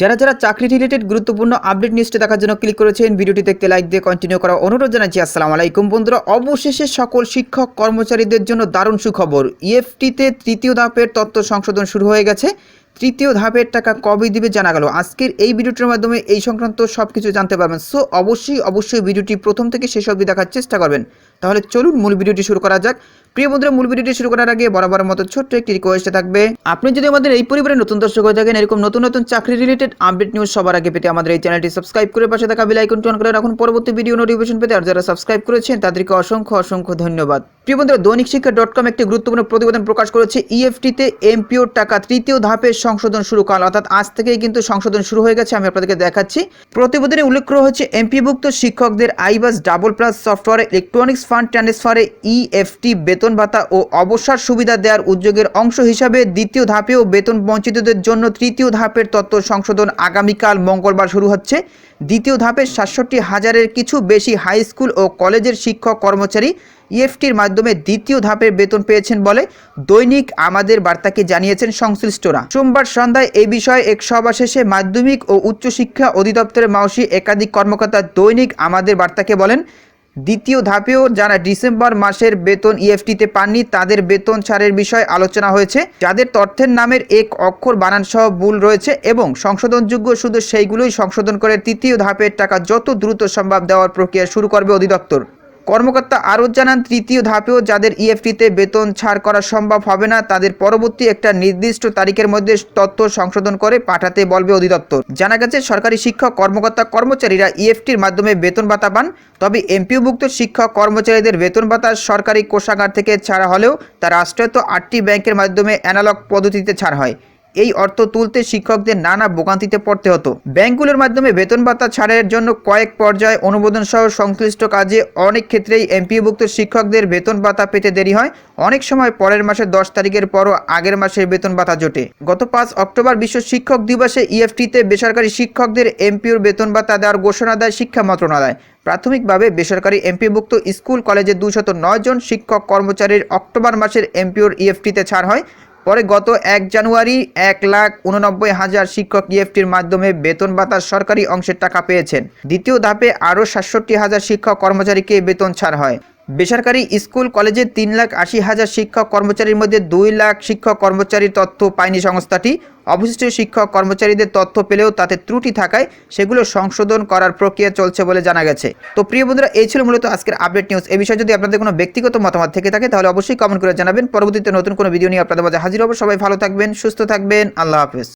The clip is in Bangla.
যারা যারা চাকরি রিলেটেড গুরুত্বপূর্ণ আপডেট নিউজটি দেখার জন্য ক্লিক করেছেন, ভিডিওটি দেখতে লাইক দিয়ে কন্টিনিউ করা অনুরোধ জানাচ্ছি। আসসালামু আলাইকুম বন্ধুরা, অবশেষে সকল শিক্ষক কর্মচারীদের জন্য দারুণ সুখবর। ইএফটিতে তৃতীয় ধাপের তত্ত্ব সংশোধন শুরু হয়ে গেছে। তৃতীয় ধাপের টাকা কবে দিবে জানা গেল। আজকের এই ভিডিওটির মাধ্যমে এই সংক্রান্ত সব কিছু জানতে পারবেন। সো, অবশ্যই অবশ্যই ভিডিওটি প্রথম থেকে শেষ অবধি দেখার চেষ্টা করবেন। তাহলে চলুন মূল ভিডিওটি শুরু করা যাক। প্রিয় বন্ধুরা, মূল ভিডিওটি শুরু করার আগে বরাবর মতো ছোট্ট একটি রিকোয়েস্ট থাকবে, আপনি যদি আমাদের এই পরিবারের নতুন দর্শক হয়ে থাকেন, এরকম নতুন নতুন চাকরি রিলেটেড আপডেট নিউজ সবার আগে পেতে আমাদের এই চ্যানেলটি সাবস্ক্রাইব করে পাশে থাকা বেল আইকনটি অন করে রাখুন। পরবর্তী ভিডিও নোটিফিকেশন পেতে আর যারা সাবস্ক্রাইব করেছেন, তাদেরকে অসংখ্য অসংখ্য ধন্যবাদ। প্রিয় বন্ধুরা, দৈনিক শিক্ষা ডট কম একটি গুরুত্বপূর্ণ প্রতিবেদন প্রকাশ করেছে। ইএফটিতে এমপিওর টাকা তৃতীয় ধাপের সংশোধন শুরু কাল অর্থাৎ আজ থেকেই কিন্তু সংশোধন শুরু হয়ে গেছে, আমি আপনাদেরকে দেখাচ্ছি। প্রতিবেদনে উল্লেখ করা হচ্ছে, এমপিভুক্ত শিক্ষকদের আইবাস ডাবল প্লাস সফটওয়্যারে ইলেকট্রনিক্স ফান্ড ট্রান্সফারে ইএফটি বেতন ভাতা ও অবসর সুবিধা দেওয়ার উদ্যোগের অংশ হিসাবে দ্বিতীয় ধাপেও বেতন বঞ্চিতদের জন্য তৃতীয় ধাপের তত্ত্ব সংশোধন আগামীকাল মঙ্গলবার শুরু হচ্ছে। দ্বিতীয় ধাপের সাতষট্টি হাজারের কিছু বেশি হাই স্কুল ও কলেজের শিক্ষক কর্মচারী ইএফটির মাধ্যমে দ্বিতীয় ধাপের বেতন পেয়েছেন বলে দৈনিক আমাদের বার্তাকে জানিয়েছেন সংশ্লিষ্টরা। সোমবার সন্ধ্যায় এই বিষয়ে এক সভা শেষে মাধ্যমিক ও উচ্চশিক্ষা অধিদপ্তরের মাওসি একাধিক কর্মকর্তা দৈনিক আমাদের বার্তাকে বলেন, দ্বিতীয় ধাপেও যারা ডিসেম্বর মাসের বেতন ইএফটিতে পাননি, তাদের বেতন ছাড়ের বিষয়ে আলোচনা হয়েছে। যাদের তথ্যের নামের এক অক্ষর বানান সহ ভুল রয়েছে এবং সংশোধনযোগ্য শুধু সেইগুলোই সংশোধন করে তৃতীয় ধাপের টাকা যত দ্রুত সম্ভব দেওয়ার প্রক্রিয়া শুরু করবে অধিদপ্তর। কর্মকর্তা আরও জানান, তৃতীয় ধাপেও যাদের ইএফটিতে বেতন ছাড় করা সম্ভব হবে না, তাদের পরবর্তী একটা নির্দিষ্ট তারিখের মধ্যে তথ্য সংশোধন করে পাঠাতে বলবে অধিদপ্তর। জানা গেছে, সরকারি শিক্ষক কর্মকর্তা কর্মচারীরা ইএফটির মাধ্যমে বেতন ভাতা পান, তবে এমপিওভুক্ত শিক্ষক কর্মচারীদের বেতন ভাতা সরকারি কোষাগার থেকে ছাড়া হলেও তা রাষ্ট্রায়ত্ত আটটি ব্যাংকের মাধ্যমে অ্যানালগ পদ্ধতিতে ছাড় হয়। এই অর্থ তুলতে শিক্ষকদের নানা ভোগান্তিতে পড়তে হতো। ব্যাংকগুলোর মাধ্যমে বেতন ভাতা ছাড়ের জন্য কয়েক পর্যায়ে অনুমোদন সহ সংশ্লিষ্ট কাজে অনেক ক্ষেত্রেই এমপিভুক্ত শিক্ষকদের বেতন ভাতা পেতে দেরি হয়। অনেক সময় পরের মাসের দশ তারিখের পরও আগের মাসের বেতন ভাতা জোটে। গত পাঁচ অক্টোবর বিশ্ব শিক্ষক দিবসে ইএফটিতে বেসরকারি শিক্ষকদের এমপিওর বেতন ভাতা দেওয়ার ঘোষণা দেয় শিক্ষা মন্ত্রণালয়। প্রাথমিকভাবে বেসরকারি এমপিভুক্ত স্কুল কলেজে দুশত নয় জন শিক্ষক কর্মচারীর অক্টোবর মাসের এমপিওর ইএফটিতে ছাড় হয়। পরে গত এক জানুয়ারি এক লাখ উননব্বই হাজার শিক্ষক ইএফটির মাধ্যমে বেতন ভাতার সরকারি অংশের টাকা পেয়েছেন। দ্বিতীয় ধাপে আরও সাতষট্টি হাজার শিক্ষক কর্মচারীকে বেতন ছাড় হয়। বেসরকারি স্কুল কলেজে তিন লাখ আশি হাজার শিক্ষক কর্মচারীর মধ্যে দুই লাখ শিক্ষক কর্মচারীর তথ্য পায়নি সংস্থাটি। অবশিষ্ট শিক্ষক কর্মচারীদের তথ্য পেলেও তাতে ত্রুটি থাকায় সেগুলো সংশোধন করার প্রক্রিয়া চলছে বলে জানা গেছে। তো প্রিয় বন্ধুরা, এই ছিল মূলত আজকের আপডেট নিউজ। এই বিষয়ে যদি আপনাদের কোনো ব্যক্তিগত মতামত থেকে থাকে, তাহলে অবশ্যই কমেন্ট করে জানাবেন। পরবর্তীতে নতুন কোনো ভিডিও নিয়ে আপনাদের মাঝে হাজির হব। সবাই ভালো থাকবেন, সুস্থ থাকবেন। আল্লাহ হাফেজ।